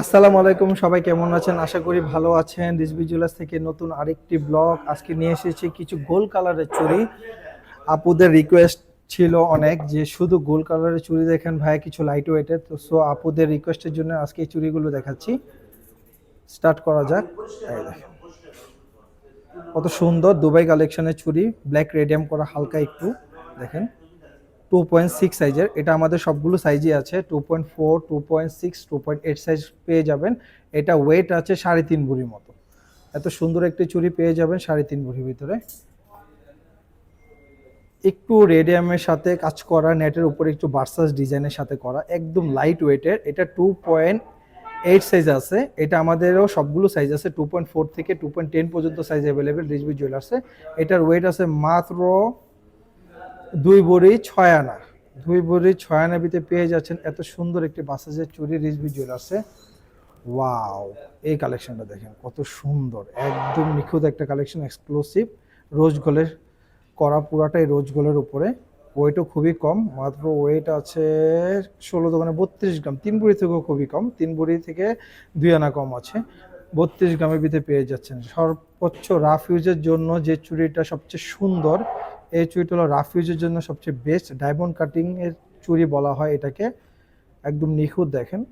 আসসালামু আলাইকুম, সবাই কেমন আছেন? আশা করি ভালো আছেন। রিজবি জুয়েলার্স থেকে নতুন আরেকটি ব্লগ আজকে নিয়ে এসেছি কিছু গোল কালারের চুড়ি। আপুদের রিকোয়েস্ট ছিল অনেক যে শুধু গোল কালারের চুড়ি দেখেন ভাই, কিছু লাইট ওয়েটের তো সো আপুদের রিকোয়েস্টের জন্য আজকে এই চুড়িগুলো দেখাচ্ছি। স্টার্ট করা যাক। কত সুন্দর দুবাই কালেকশনের চুড়ি। ব্ল্যাক রেডিয়াম করা, হালকা একটু। দেখেন। টু পয়েন্ট সিক্স সাইজের এটা আমাদের সবগুলো সাইজই আছে। Two point four two point six two point eight size পেয়ে যাবেন। এটা ওয়েট আছে সাড়ে তিন ভরির মতো। এত সুন্দর একটি চুড়ি পেয়ে যাবেন সাড়ে তিন ভরির ভিতরে। একটু রেডিয়ামের সাথে কাজ করা নেটের উপরে একটু বার্সাস ডিজাইনের সাথে করা, একদম লাইট ওয়েটের এটা টু পয়েন্ট এইট সাইজ আছে। এটা আমাদেরও সবগুলো সাইজ আছে। টু পয়েন্ট ফোর থেকে টু পয়েন্ট টেন পর্যন্ত সাইজ অ্যাভেলেবেল রিজবি জুয়েলার্সে এটার ওয়েট আছে মাত্র দুই বড়ি ছয় আনা। দুই বড়ি ছয় আনা ভিতরে পেয়ে যাচ্ছেন এত সুন্দর একটি বাসাজের চুরি রিজবি জুয়েলার্সে ওয়াও এই কালেকশনটা দেখেন, কত সুন্দর, একদম নিখুঁত একটা কালেকশন এক্সক্লুসিভ রোজ গোলের করা পুরাটাই রোজ গোলের উপরে। ওয়েটও খুবই কম, মাত্র ওয়েট আছে ষোলো দোকানে বত্রিশ গ্রাম। তিন বুড়ি থেকেও খুবই কম, তিন বুড়ি থেকে দুই আনা কম আছে। বত্রিশ গ্রামের ভিতরে পেয়ে যাচ্ছেন। সর্বোচ্চ রাফ ইউজের জন্য যে চুড়িটা সবচেয়ে সুন্দর এই চুড়িটা হলো রাফ ইউজের জন্য সবচেয়ে বেস্ট ডায়মন্ড কাটিং এর চুড়ি বলা হয় এটাকে। একদম নিখুঁত দেখেন।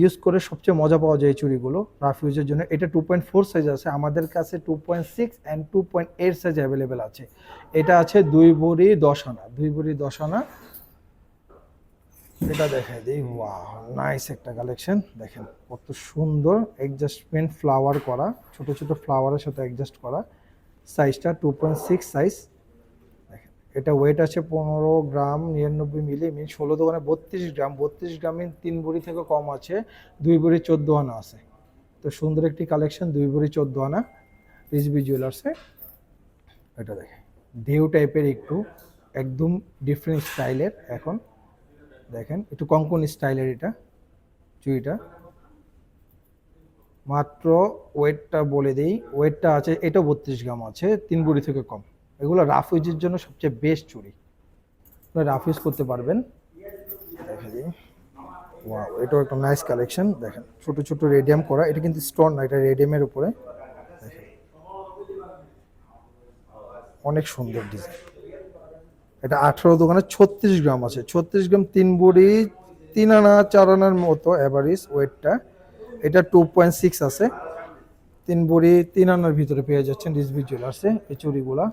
ইউজ করে সবচেয়ে মজা পাওয়া যায় এই চুড়িগুলো রাফ ইউজের জন্য। এটা টু পয়েন্ট ফোর সাইজ আছে, আমাদের কাছে two point six and two point eight size available আছে। এটা আছে দুই বড়ি দশ আনা, দুই বড়ি দশ আনা। এটা দেখাই দিই ওয়াও নাইস একটা কালেকশন দেখেন কত সুন্দর অ্যাডজাস্টমেন্ট ফ্লাওয়ার করা, ছোট ছোট ফ্লাওয়ারের সাথে অ্যাডজাস্ট করা। সাইজটা টু পয়েন্ট সিক্স সাইজ এটা ওয়েট আছে পনেরো গ্রাম নিরানব্বই মিলি মিন ষোলো দোকানে বত্রিশ গ্রাম, বত্রিশ গ্রামে তিন বড়ি থেকে কম আছে, দুই বড়ি চোদ্দ আনা আছে। তো সুন্দর একটি কালেকশন দুই বড়ি চোদ্দ আনা রিজবি জুয়েলার্সে এটা দেখে ঢেউ টাইপের একটু, একদম ডিফারেন্ট স্টাইলের এখন। দেখেন, একটু কঙ্কন স্টাইলের এটা চুইটা মাত্র ওয়েটটা বলে দিই ওয়েটটা আছে, এটাও বত্রিশ গ্রাম আছে, তিন বুড়ি থেকে কম। এগুলো রাফ ইউজের জন্য সবচেয়ে বেস্ট চুড়ি। আপনারা রাফ ইউজ করতে পারবেন। দেখে ওয়াও এটাও একটা নাইস কালেকশন দেখেন, ছোট ছোট রেডিয়াম করা। এটা কিন্তু স্টোন না, এটা রেডিয়ামের উপরে। অনেক সুন্দর ডিজাইন এটা আঠারো দোকানে ছত্রিশ গ্রাম আছে। ছত্রিশ গ্রাম তিন বড়ি, তিন আনা, চার আনার মতো অ্যাভারেজ ওয়েটটা। এটা টু পয়েন্ট সিক্স আছে। তিন বড়ি, তিন আনার ভিতরে পেয়ে যাচ্ছেন রিজবি জুয়েলার্সে এই চুড়িগুলা।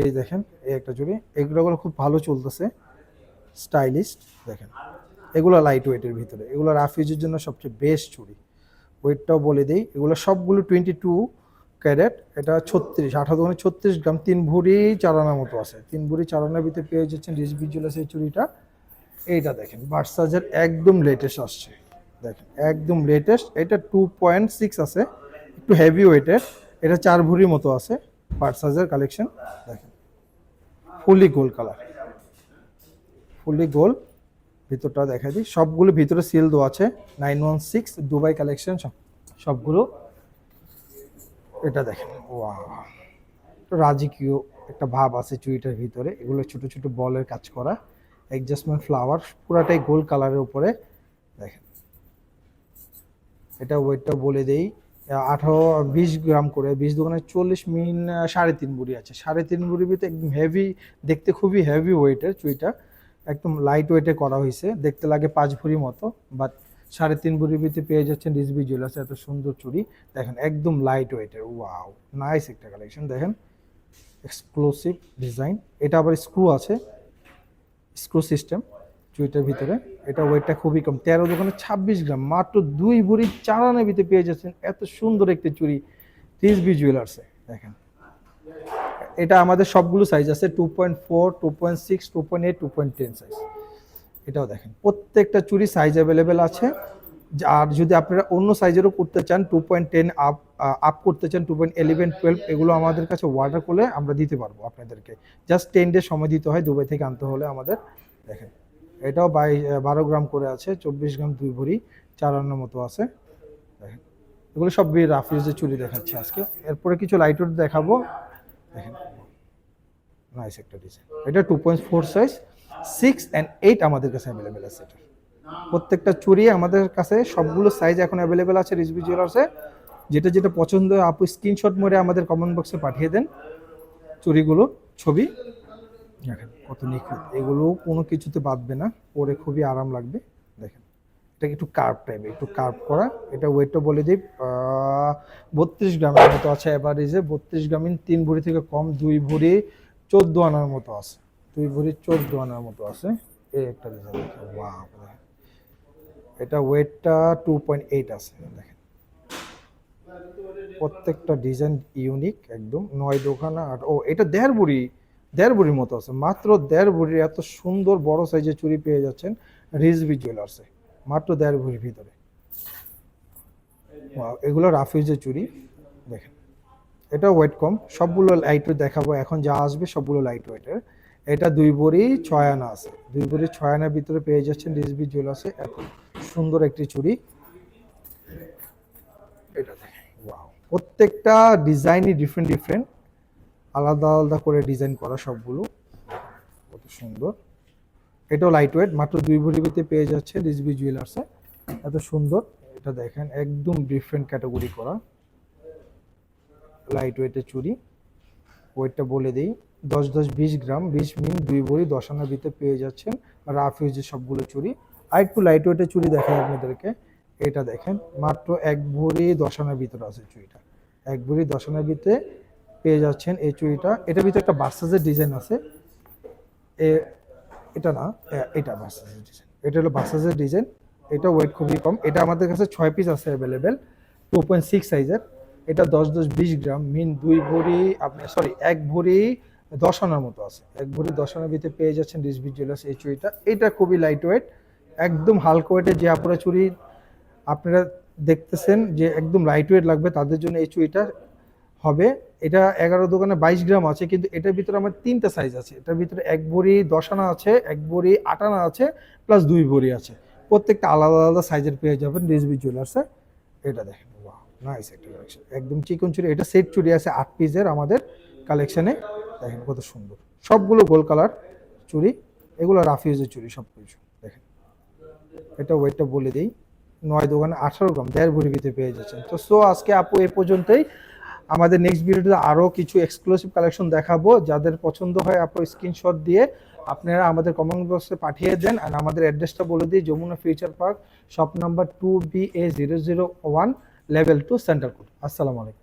এই দেখেন, এই একটা চুড়ি। এগুলো খুব ভালো চলতেছে, স্টাইলিস্ট, দেখেন। এগুলো লাইট ওয়েটের ভিতরে। এগুলো রাফিজের জন্য সবচেয়ে বেস্ট চুড়ি। ওয়েটটাও বলে দিই। এগুলো সবগুলো টোয়েন্টি টু ক্যারেট এটা ছত্রিশ, আঠারো দোকানে ছত্রিশ গ্রাম, তিন ভরি চারানার মতো আছে। তিন ভরি চারানার ভিতরে পেয়ে যাচ্ছেন রিজবি জুয়েলার্স এই চুড়িটা। এইটা দেখেন, বার্সাজের একদম লেটেস্ট আসছে। দেখেন, একদম লেটেস্ট এটা টু পয়েন্ট সিক্স আছে, একটু হেভি ওয়েটের এটা চার ভরির মতো আছে। বার্সাজের কালেকশন দেখেন। ফুলি গোল কালার। ফুলি গোল, ভিতরটা দেখা দিই। সবগুলো ভিতরে সিল দেওয়া আছে। Nine one six, Dubai collection সব, সবগুলো। এটা দেখেন ওয়া রাজকীয় একটা ভাব আছে চুইটার ভিতরে। এগুলো ছোট ছোট বলের কাজ করা। অ্যাডজাস্টমেন্ট ফ্লাওয়ার পুরাটাই গোল কালারের উপরে। দেখেন। এটা ওয়েটটা বলে দেই। আঠারো, বিশ গ্রাম করে, বিশ দোকানে চল্লিশ মিন সাড়ে তিন বুড়ি আছে। সাড়ে তিন বুড়ির ভিতরে হেভি দেখতে খুবই হেভি ওয়েটের চুইটা। একদম লাইট ওয়েটে করা হয়েছে দেখতে লাগে পাঁচ ভরি মতো বাট সাড়ে তিন ভরির ভিতরে পেয়ে যাচ্ছেন রিজবি জুয়েলার্স এত সুন্দর চুড়ি। দেখেন, একদম লাইট ওয়েটের ওয়াও নাইস একটা কালেকশন দেখেন এক্সক্লুসিভ ডিজাইন এটা আবার স্ক্রু আছে স্ক্রু সিস্টেম চুইটার ভিতরে। এটা ওয়েটটা খুবই কম। তেরো দোকানে ছাব্বিশ গ্রাম। মাত্র দুই ভরি চার আনার ভিতরে পেয়ে যাচ্ছেন এত সুন্দর একটি চুরি চুড়ি বি জুয়েলার্সে দেখেন। এটা আমাদের সবগুলো সাইজ আছে two point four two point six two point eight two point ten size এটাও দেখেন। প্রত্যেকটা চুরি সাইজ অ্যাভেলেবেল আছে। আর যদি আপনারা অন্য সাইজেরও করতে চান two point ten up up করতে চান টু পয়েন্ট ইলেভেন টুয়েলভ এগুলো আমাদের কাছে অর্ডার করলে আমরা দিতে পারব আপনাদেরকে। জাস্ট টেন ডে সময় দিতে হয় দুবাই থেকে আনতে হলে আমাদের। দেখেন। এটাও বাই বারো গ্রাম করে আছে, চব্বিশ গ্রাম দুই ভরি, চার আনার মতো আছে। দেখেন, এগুলো সব রাফ ইউজের চুরি দেখাচ্ছি আজকে। এরপরে কিছু লাইটর দেখাবো। দেখেন নাইস একটা ডিজাইন এটা two point four size six and eight আমাদের কাছে অ্যাভেলেবেল আছে এটা। প্রত্যেকটা চুরি আমাদের কাছে সবগুলো সাইজ এখন অ্যাভেলেবেল আছে রিজবি জুয়েলার্সে যেটা যেটা পছন্দ হয়, আপু স্ক্রিনশট মেরে আমাদের কমেন্ট বক্সে পাঠিয়ে দেন চুরিগুলো ছবি। দেখেন কত নিখুঁত, এগুলো কোনো কিছুতে বাঁধবে না, পরে খুবই আরাম লাগবে, দেখেন। এটা একটু কার্ভ টাইপ একটু কার্ভ করা, এটা ওয়েটটা বলে দিই বত্রিশ গ্রামের মতো আছে অ্যাভারেজে বত্রিশ গ্রামীণ তিন ভরি থেকে কম, দুই ভরি চোদ্দ আনার মতো আছে, দুই ভরি চোদ্দ আনার মতো আছে, এই একটা ডিজাইন এটা ওয়েটটা টু পয়েন্ট এইট আছে, দেখেন। প্রত্যেকটা ডিজাইন ইউনিক একদম, নয় দোকান আর, ও, এটা দেড় বুড়ি দেড় বুড়ির মতো আছে। মাত্র দেড় বুড়ির এত সুন্দর বড় সাইজের চুড়ি পেয়ে যাচ্ছেন রিজভি জুয়েলার্সে মাত্র দেড় ভরির ভিতরে। এগুলো রাফিজের চুড়ি, দেখেন। এটা ওয়েট কম। সবগুলো লাইট দেখাবো। এখন যা আসবে সবগুলো লাইট ওয়েটের এটা দুই ভরি ছয় আনা আছে। দুই ভরি ছয় আনার ভিতরে পেয়ে যাচ্ছেন রিজভি জুয়েলার্সে এত সুন্দর একটি চুড়ি। এটা দেখেন প্রত্যেকটা ডিজাইনই ডিফারেন্ট ডিফারেন্ট আলাদা আলাদা করে ডিজাইন করা সবগুলো। কত সুন্দর। এটাও লাইট ওয়েট মাত্র দুই ভরিতে পেয়ে যাচ্ছে রিজবি জুয়েলার্সে এত সুন্দর। এটা দেখেন, একদম ডিফারেন্ট ক্যাটাগরি করা। লাইট ওয়েটের চুড়ি। ওয়েটটা বলে দিই, দশ দশ বিশ গ্রাম, বিশ মিন, দুই ভরি, দশ আনার ভিতরে পেয়ে যাচ্ছেন রাফ ইউজের সবগুলো চুড়ি। আর একটু লাইট ওয়েটের চুড়ি দেখাই আপনাদেরকে। এটা দেখেন, মাত্র এক ভরি, দশ আনার ভিতরে আছে চুড়িটা। এক ভরি, দশ আনার ভিতরে পেয়ে যাচ্ছেন এই চুড়িটা। এটার ভিতরে একটা বার্সাসের ডিজাইন আছে। এটা না এটা বার্সাসের ডিজাইন। এটা হলো বার্সাসের ডিজাইন। এটা ওয়েট খুবই কম। এটা আমাদের কাছে ছয় পিস আছে অ্যাভেলেবেল টু পয়েন্ট সিক্স সাইজের এটা দশ দশ বিশ গ্রাম মিন দুই ভরি, আপনি সরি এক ভরি দশ আনার মতো আছে। এক ভরি দশ আনার ভিতরে পেয়ে যাচ্ছেন রিসবি জুয়েলার্স এই চুড়িটা। এটা খুবই লাইট ওয়েট একদম হালকা ওয়েটের যে আপুরা চুড়ি আপনারা দেখতেছেন যে একদম লাইট ওয়েট লাগবে তাদের জন্য এই চুড়িটা। হবে। এটা এগারো দোকানে বাইশ গ্রাম আছে, কিন্তু এটার ভিতরে আমার তিনটা সাইজ আছে। এটার ভিতরে এক ভরি দশ আনা আছে, এক ভরি আট আনা আছে প্লাস দুই ভরি আছে। প্রত্যেকটা আলাদা আলাদা সাইজের পেয়ে যাবেন রিজবি জুয়েলার্সে এটা দেখেন নাইস একটা কালেকশন একদম চিকন চুড়ি এটা সেট চুরি আছে আট পিসের আমাদের কালেকশনে দেখেন কত সুন্দর। সবগুলো গোল কালার চুড়ি এগুলো রাফিউজের চুড়ি সব কিছু দেখেন, এটা ওয়েটটা বলে দিই। নয় দোকানে আঠারো গ্রাম, দেড় ভরি ভিতরে পেয়ে যাচ্ছেন। তো সো আজকে আপু এ পর্যন্তই। আমাদের নেক্সট ভিডিওতে আরও কিছু এক্সক্লুসিভ কালেকশন দেখাবো। যাদের পছন্দ হয় আপনার স্ক্রিনশট দিয়ে আপনারা আমাদের কমেন্ট বক্সে পাঠিয়ে দেন আর আমাদের অ্যাড্রেসটা বলে দিই, Jamuna future park shop number two B A zero zero one level two centre code আসসালামু আলাইকুম।